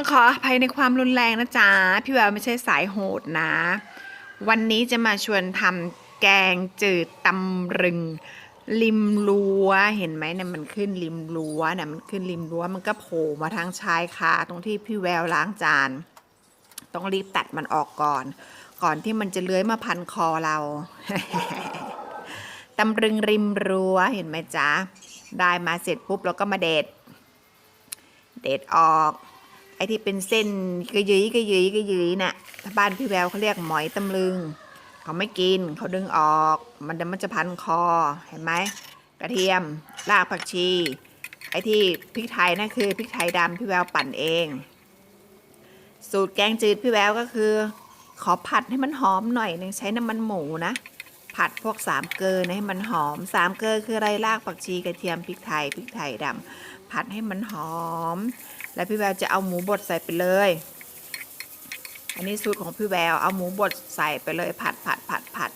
ต้องขออภัยในความรุนแรงนะจ๊ะ พี่แววไม่ใช่สายโหดนะ วันนี้จะมาชวนทำแกงจืดตำรึง ริมรั้วเห็นไหมเนี่ยมันขึ้นริมรั้วเนี่ยมันขึ้นริมรั้วมันก็โผล่มาทางชายคาตรงที่พี่แววล้างจาน ต้องรีบตัดมันออกก่อน ก่อนที่มันจะเลื้อยมาพันคอเราตำรึงริมรั้วเห็นไหมจ๊ะ ได้มาเสร็จปุ๊บเราก็มาเด็ด เด็ดออก อ้ที่เป็นเส้นกระยุยกระยุยกระยุยน่ะถ้าบ้านพี่แววเขาเรียกหมอยตำลึง เขาไม่กินเขาดึงออก มันมันจะพันคอเห็นไหมกระเทียมรากผักชี ไอ้ที่พริกไทยนั่นคือพริกไทยดำพี่แววปั่นเอง สูตรแกงจืดพี่แววก็คือ ขอผัดให้มันหอมหน่อยหนึงใช้น้ำมันหมูนะ ผัดพวกสามเกลือให้มันหอมสามเกลือคืออะไรรากผักชีกระเทียมพริกไทยพริกไทยดำผัดให้มันหอม แล้วพี่แววจะเอาหมูบดใส่ไปเลย อันนี้สูตรของพี่แววเอาหมูบดใส่ไปเลยผัดผัดผัดผัด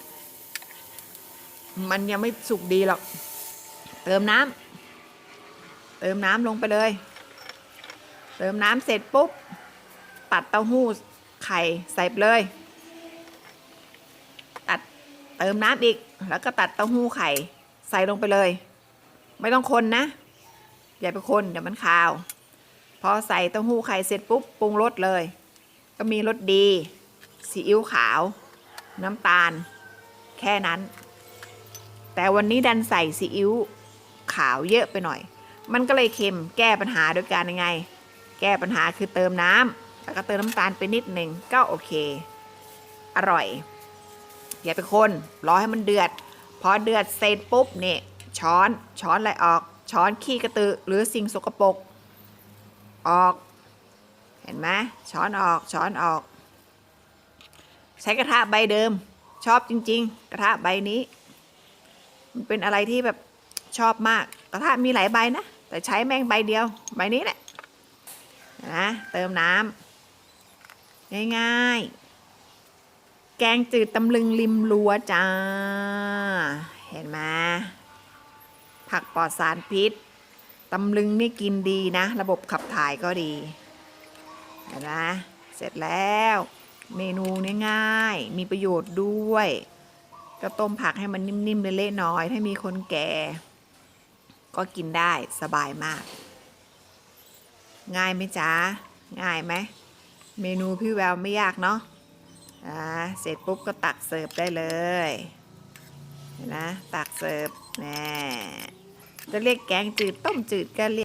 มันยังไม่สุกดีหรอก เติมน้ำเติมน้ำลงไปเลย เติมน้ำเสร็จปุ๊บ ตัดเต้าหู้ไข่ใส่ไปเลย ตัดเติมน้ำอีก แล้วก็ตัดเต้าหู้ไข่ใส่ลงไปเลย ไม่ต้องคนนะ อย่าไปคนเดี๋ยวมันคาว พอใส่เต้าหู้ไข่เสร็จปุ๊บปรุงรสเลย ก็มีรสดีซีอิ๊วขาว น้ำตาล แค่นั้น แต่วันนี้ดันใส่ซีอิ๊วขาวเยอะไปหน่อย มันก็เลยเค็มแก้ปัญหาโดยการยังไง แก้ปัญหาคือเติมน้ำแล้วก็เติมน้ำตาลไปนิดหนึ่งก็โอเค อร่อยอย่าไปคนรอให้มันเดือด พอเดือดเสร็จปุ๊บเนี่ยช้อนช้อนอะไรออก ช้อนขี้กระตือหรือสิ่งสกปรก ออก เห็นไหมช้อนออกช้อนออก ใช้กระทะใบเดิม ชอบจริง ๆ กระทะใบนี้ มันเป็นอะไรที่แบบชอบมากกระทะมีหลายใบนะ แต่ใช้แม่งใบเดียว ใบนี้แหละนะเติมน้ำง่ายๆ แกงจืดตำลึงริมรั้วจ้า เห็นไหมผักปลอดสารพิษ ตำลึงนี่กินดีนะ ระบบขับถ่ายก็ดีเห็นไหมเสร็จแล้ว เมนูนง่ายมีประโยชน์ด้วย ก็ต้มผักให้มันนิ่มๆเละๆน้อย ถ้ามีคนแก่ ก็กินได้สบายมาก ง่ายไหมจ๊ะ ง่ายไหมเมนูพี่แววไม่ยากเนาะอ่าเสร็จปุ๊บก็ตักเสิร์ฟได้เลยเห็นนะตักเสิร์ฟแน่ จะเรียกแกงจืดต้มจืดก็เรียก